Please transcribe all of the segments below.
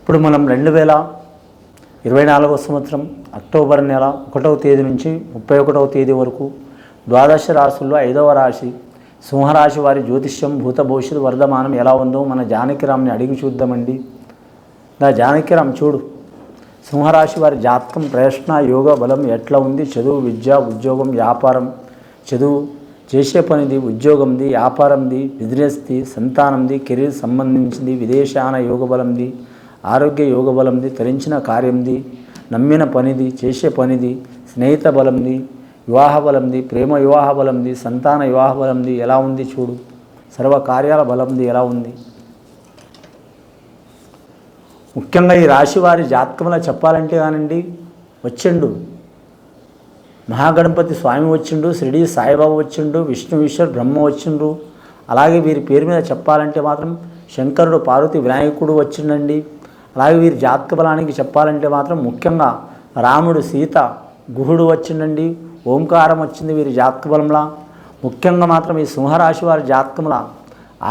ఇప్పుడు మనం రెండు వేల ఇరవై నాలుగవ సంవత్సరం అక్టోబర్ నెల ఒకటవ తేదీ నుంచి ముప్పై ఒకటవ తేదీ వరకు ద్వాదశ రాశుల్లో ఐదవ రాశి సింహరాశి వారి జ్యోతిష్యం భూత భవిష్యత్తు వర్ధమానం ఎలా ఉందో మన జానకిరామ్ని అడిగి చూద్దామండి. నా జానకిరామ్ చూడు. సింహరాశి వారి జాతకం ప్రయత్న యోగ బలం ఎట్లా ఉంది? చదువు విద్య ఉద్యోగం వ్యాపారం. చదువు చేసే పనిది ఉద్యోగంది వ్యాపారంది బిజినెస్ది సంతానంది కెరీర్ సంబంధించింది విదేశాన యోగ బలంది ఆరోగ్య యోగ బలంది తరించిన కార్యంది నమ్మిన పనిది చేసే పనిది స్నేహిత బలంది వివాహ బలంది ప్రేమ వివాహ బలంది సంతాన వివాహ బలంది ఎలా ఉంది చూడు. సర్వ కార్యాల బలంది ఎలా ఉంది. ముఖ్యంగా ఈ రాశి వారి జాతకంలో చెప్పాలంటే కానండి వచ్చిండు. మహాగణపతి స్వామి వచ్చిండు షిరిడి సాయిబాబా వచ్చిండు విష్ణు ఈశ్వర్ బ్రహ్మ వచ్చిండ్రు. అలాగే వీరి పేరు మీద చెప్పాలంటే మాత్రం శంకరుడు పార్వతి వినాయకుడు వచ్చిండండి. అలాగే వీరి జాతక బలానికి చెప్పాలంటే మాత్రం ముఖ్యంగా రాముడు సీత గుహుడు వచ్చిండండి. ఓంకారం వచ్చింది వీరి జాతక బలంలా. ముఖ్యంగా మాత్రం ఈ సింహరాశి వారి జాతకంలా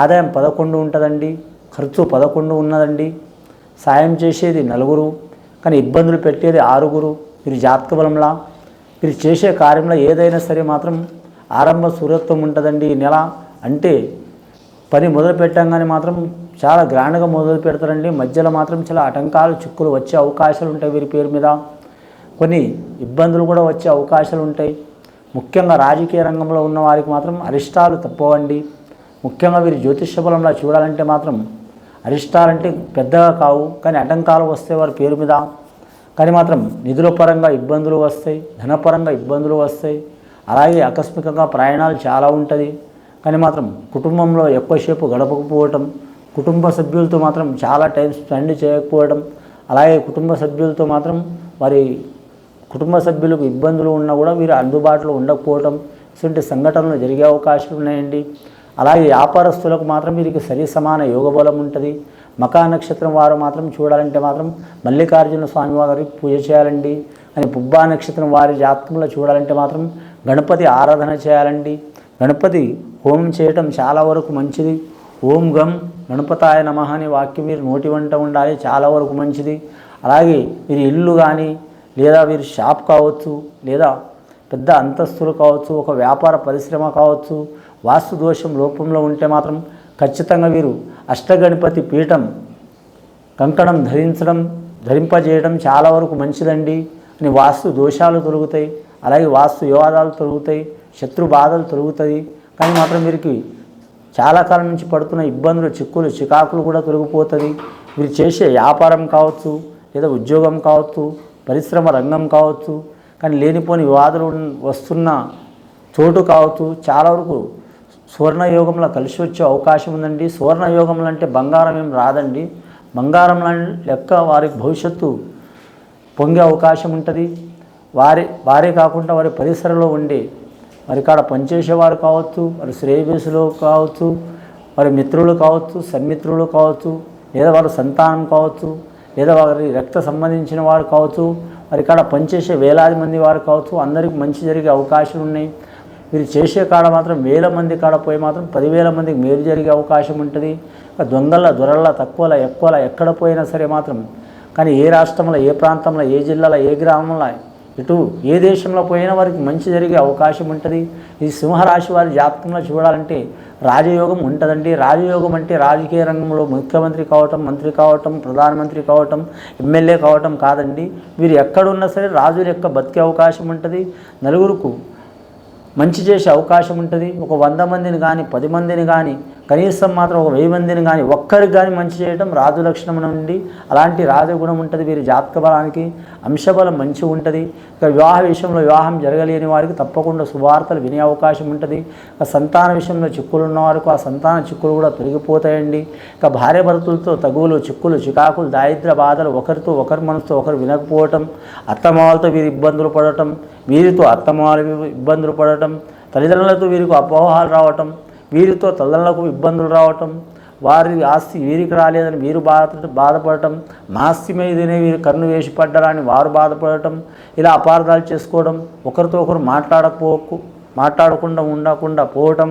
ఆదాయం పదకొండు ఉంటుందండి ఖర్చు పదకొండు ఉన్నదండి. సాయం చేసేది నలుగురు కానీ ఇబ్బందులు పెట్టేది ఆరుగురు. వీరి జాతక బలంలా మీరు చేసే కార్యంలో ఏదైనా సరే మాత్రం ఆరంభ సూరత్వం ఉంటుందండి ఈ నెల అంటే పని మొదలు పెట్టంగానే మాత్రం చాలా గ్రాండ్గా మొదలు పెడతారండి. మధ్యలో మాత్రం చాలా ఆటంకాలు చిక్కులు వచ్చే అవకాశాలు ఉంటాయి వీరి పేరు మీద. కొన్ని ఇబ్బందులు కూడా వచ్చే అవకాశాలు ఉంటాయి. ముఖ్యంగా రాజకీయ రంగంలో ఉన్న వారికి మాత్రం అరిష్టాలు తప్పవండి. ముఖ్యంగా వీరి జ్యోతిష్య బలంలో చూడాలంటే మాత్రం అరిష్టాలంటే పెద్దగా కావు. కానీ ఆటంకాలు వస్తే వారి పేరు మీద కానీ మాత్రం నిధుల పరంగా ఇబ్బందులు వస్తాయి ధనపరంగా ఇబ్బందులు వస్తాయి. అలాగే ఆకస్మికంగా ప్రయాణాలు చాలా ఉంటుంది. కానీ మాత్రం కుటుంబంలో ఎక్కువసేపు గడపకపోవటం కుటుంబ సభ్యులతో మాత్రం చాలా టైం స్పెండ్ చేయకపోవడం అలాగే కుటుంబ సభ్యులతో మాత్రం వారి కుటుంబ సభ్యులకు ఇబ్బందులు ఉన్నా కూడా వీరు అందుబాటులో ఉండకపోవటం ఇటువంటి సంఘటనలు జరిగే అవకాశం ఉన్నాయండి. అలాగే వ్యాపారస్తులకు మాత్రం వీరికి సరి సమాన యోగ బలం ఉంటుంది. మకా నక్షత్రం వారు మాత్రం చూడాలంటే మాత్రం మల్లికార్జున స్వామి వారి పూజ చేయాలండి. అని పుబ్బా నక్షత్రం వారి జాతకంలో చూడాలంటే మాత్రం గణపతి ఆరాధన చేయాలండి. గణపతి హోమం చేయటం చాలా వరకు మంచిది. ఓం గం గణపతాయ నమ అనే వాక్యం మీరు నోటి వంట ఉండాలి చాలా వరకు మంచిది. అలాగే మీరు ఇల్లు కానీ లేదా వీరి షాప్ కావచ్చు లేదా పెద్ద అంతస్తులు కావచ్చు ఒక వ్యాపార పరిశ్రమ కావచ్చు వాస్తు దోషం లోపంలో ఉంటే మాత్రం ఖచ్చితంగా వీరు అష్టగణపతి పీఠం కంకణం ధరించడం ధరింపజేయడం చాలా వరకు మంచిదండి. అని వాస్తు దోషాలు తొలుగుతాయి. అలాగే వాస్తు వివాదాలు తొలుగుతాయి. శత్రు బాధలు తొలుగుతాయి. కానీ మాత్రం వీరికి చాలా కాలం నుంచి పడుతున్న ఇబ్బందులు చిక్కులు చికాకులు కూడా తొలగిపోతుంది వీరు చేసే వ్యాపారం కావచ్చు లేదా ఉద్యోగం కావచ్చు పరిశ్రమ రంగం కావచ్చు కానీ లేనిపోని వివాదాలు వస్తున్న చోటు కావచ్చు. చాలా వరకు సువర్ణయోగంలో కలిసి వచ్చే అవకాశం ఉందండి. సువర్ణయోగంలో అంటే బంగారం ఏం రాదండి. బంగారం లెక్క వారి భవిష్యత్తు పొంగే అవకాశం ఉంటుంది. వారి వారే కాకుండా వారి పరిసరలో ఉండే వారి కాడ పనిచేసేవారు కావచ్చు వారి శ్రేయస్సులో కావచ్చు వారి మిత్రులు కావచ్చు సన్మిత్రులు కావచ్చు లేదా వారి సంతానం కావచ్చు లేదా వారి రక్త సంబంధించిన వారు కావచ్చు వారి కాడ పనిచేసే వేలాది మంది వారు కావచ్చు అందరికీ మంచి జరిగే అవకాశాలు ఉన్నాయి వీరు చేసే కాడ మాత్రం వేల మంది కాడ పోయి మాత్రం పదివేల మందికి మేలు జరిగే అవకాశం ఉంటుంది. దొంగల దొరల తక్కువల ఎక్కువల ఎక్కడ పోయినా సరే మాత్రం కానీ ఏ రాష్ట్రంలో ఏ ప్రాంతంలో ఏ జిల్లాలో ఏ గ్రామంలో ఇటు ఏ దేశంలో పోయినా వారికి మంచి జరిగే అవకాశం ఉంటుంది. ఈ సింహరాశి వారి జాతకంలో చూడాలంటే రాజయోగం ఉంటుందండి. రాజయోగం అంటే రాజకీయ రంగంలో ముఖ్యమంత్రి కావటం మంత్రి కావటం ప్రధానమంత్రి కావటం ఎమ్మెల్యే కావటం కాదండి. వీరు ఎక్కడున్నా సరే రాజుల యొక్క బతికే అవకాశం ఉంటుంది. నలుగురుకు మంచి చేసే అవకాశం ఉంటుంది. ఒక వంద మందిని కానీ పది మందిని కానీ కనీసం మాత్రం ఒక వెయ్యి మందిని కానీ ఒక్కరికి కానీ మంచి చేయడం రాజు లక్షణం నుండి అలాంటి రాజగుణం ఉంటుంది వీరి జాతక బలానికి అంశబలం మంచి ఉంటుంది. ఇక వివాహ విషయంలో వివాహం జరగలేని వారికి తప్పకుండా శుభార్తలు వినే అవకాశం ఉంటుంది. ఇక సంతాన విషయంలో చిక్కులు ఉన్నవారికి ఆ సంతాన చిక్కులు కూడా తొలగిపోతాయండి. ఇక భార్య భర్తలతో తగువులు చిక్కులు చికాకులు దారిద్ర బాధలు ఒకరితో ఒకరి మనసుతో ఒకరు వినకపోవటం అత్తమావలతో వీరు ఇబ్బందులు పడటం వీరితో అత్తమావలు ఇబ్బందులు పడటం తల్లిదండ్రులతో వీరికి అపోహాలు రావటం వీరితో తల్లులకు ఇబ్బందులు రావటం వారి ఆస్తి వీరికి రాలేదని వీరు బాధ బాధపడటం నాస్తి మీదనే వీరు కన్ను వేసి పడ్డారని వారు బాధపడటం ఇలా అపార్థాలు చేసుకోవడం ఒకరితో ఒకరు మాట్లాడకపోకు మాట్లాడకుండా ఉండకుండా పోవటం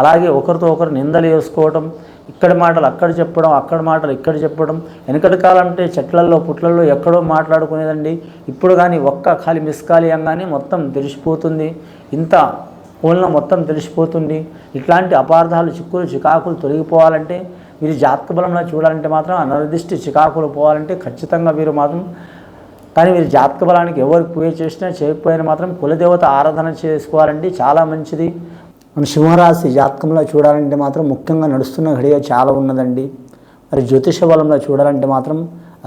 అలాగే ఒకరితో ఒకరు నిందలు వేసుకోవటం ఇక్కడ మాటలు అక్కడ చెప్పడం అక్కడ మాటలు ఇక్కడ చెప్పడం వెనకటి కాలం అంటే చెట్లల్లో పుట్లల్లో ఎక్కడో మాట్లాడుకునేదండి. ఇప్పుడు కానీ ఒక్క ఖాళీ మిస్ ఖాళీ అనగానే మొత్తం తెలిసిపోతుంది. ఇంత ఫోన్లో మొత్తం తెలిసిపోతుంది. ఇట్లాంటి అపార్థాలు చిక్కులు చికాకులు తొలగిపోవాలంటే వీరి జాతక బలంలో చూడాలంటే మాత్రం అనర్దిష్టి చికాకులు పోవాలంటే ఖచ్చితంగా వీరు మాత్రం కానీ వీరి జాతక బలానికి ఎవరికి పూజ చేసినా చేయకపోయినా మాత్రం కులదేవత ఆరాధన చేసుకోవాలండి. చాలా మంచిది. మన సింహరాశి జాతకంలో చూడాలంటే మాత్రం ముఖ్యంగా నడుస్తున్న ఘడియ చాలా ఉన్నదండి. మరి జ్యోతిష బలంలో చూడాలంటే మాత్రం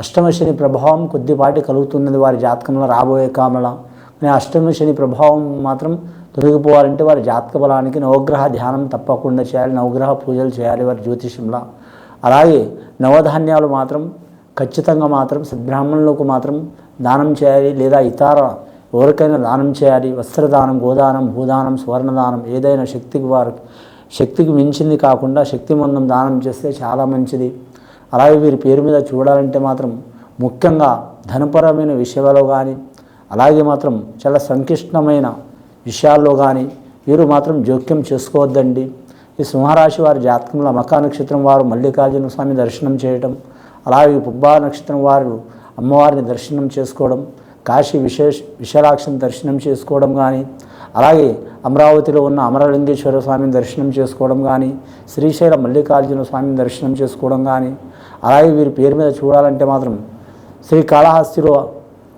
అష్టమ శని ప్రభావం కొద్దిపాటి కలుగుతున్నది వారి జాతకంలో రాబోయే కామల కానీ అష్టమ శని ప్రభావం మాత్రం తొలగిపోవాలంటే వారి జాతక బలానికి నవగ్రహ ధ్యానం తప్పకుండా చేయాలి నవగ్రహ పూజలు చేయాలి వారి జ్యోతిష్యంలో. అలాగే నవధాన్యాలు మాత్రం ఖచ్చితంగా మాత్రం సద్బ్రాహ్మణులకు మాత్రం దానం చేయాలి లేదా ఇతర ఎవరికైనా దానం చేయాలి. వస్త్రదానం గోదానం భూదానం సువర్ణదానం ఏదైనా శక్తికి వారు శక్తికి మించింది కాకుండా శక్తి మందం దానం చేస్తే చాలా మంచిది. అలాగే వీరి పేరు మీద చూడాలంటే మాత్రం ముఖ్యంగా ధనపరమైన విషయాలలో కానీ అలాగే మాత్రం చాలా సంక్లిష్టమైన విషయాల్లో కానీ వీరు మాత్రం జోక్యం చేసుకోవద్దండి. ఈ సింహరాశి వారి జాతకంలో మకా నక్షత్రం వారు మల్లికార్జున స్వామి దర్శనం చేయటం అలాగే పుబ్బా నక్షత్రం వారు అమ్మవారిని దర్శనం చేసుకోవడం కాశీ విశేష విశాలాక్షిని దర్శనం చేసుకోవడం కానీ అలాగే అమరావతిలో ఉన్న అమరలింగేశ్వర స్వామిని దర్శనం చేసుకోవడం కానీ శ్రీశైల మల్లికార్జున స్వామిని దర్శనం చేసుకోవడం కానీ అలాగే వీరి పేరు మీద చూడాలంటే మాత్రం శ్రీ కాళహస్తిలో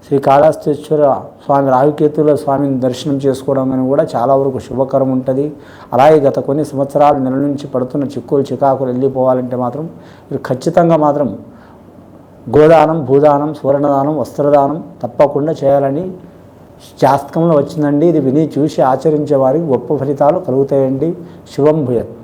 శ్రీ కాళహస్తేశ్వర స్వామి రావికేతుల స్వామిని దర్శనం చేసుకోవడం అని కూడా చాలా వరకు శుభకరం ఉంటుంది. అలాగే గత కొన్ని సంవత్సరాలు నెల నుంచి పడుతున్న చిక్కులు చికాకులు వెళ్ళిపోవాలంటే మాత్రం మీరు ఖచ్చితంగా మాత్రం గోదానం భూదానం సువర్ణదానం వస్త్రదానం తప్పకుండా చేయాలని శాస్త్రంలో వచ్చిందండి. ఇది విని చూసి ఆచరించే వారికి గొప్ప ఫలితాలు కలుగుతాయండి. శుభం భూయత్.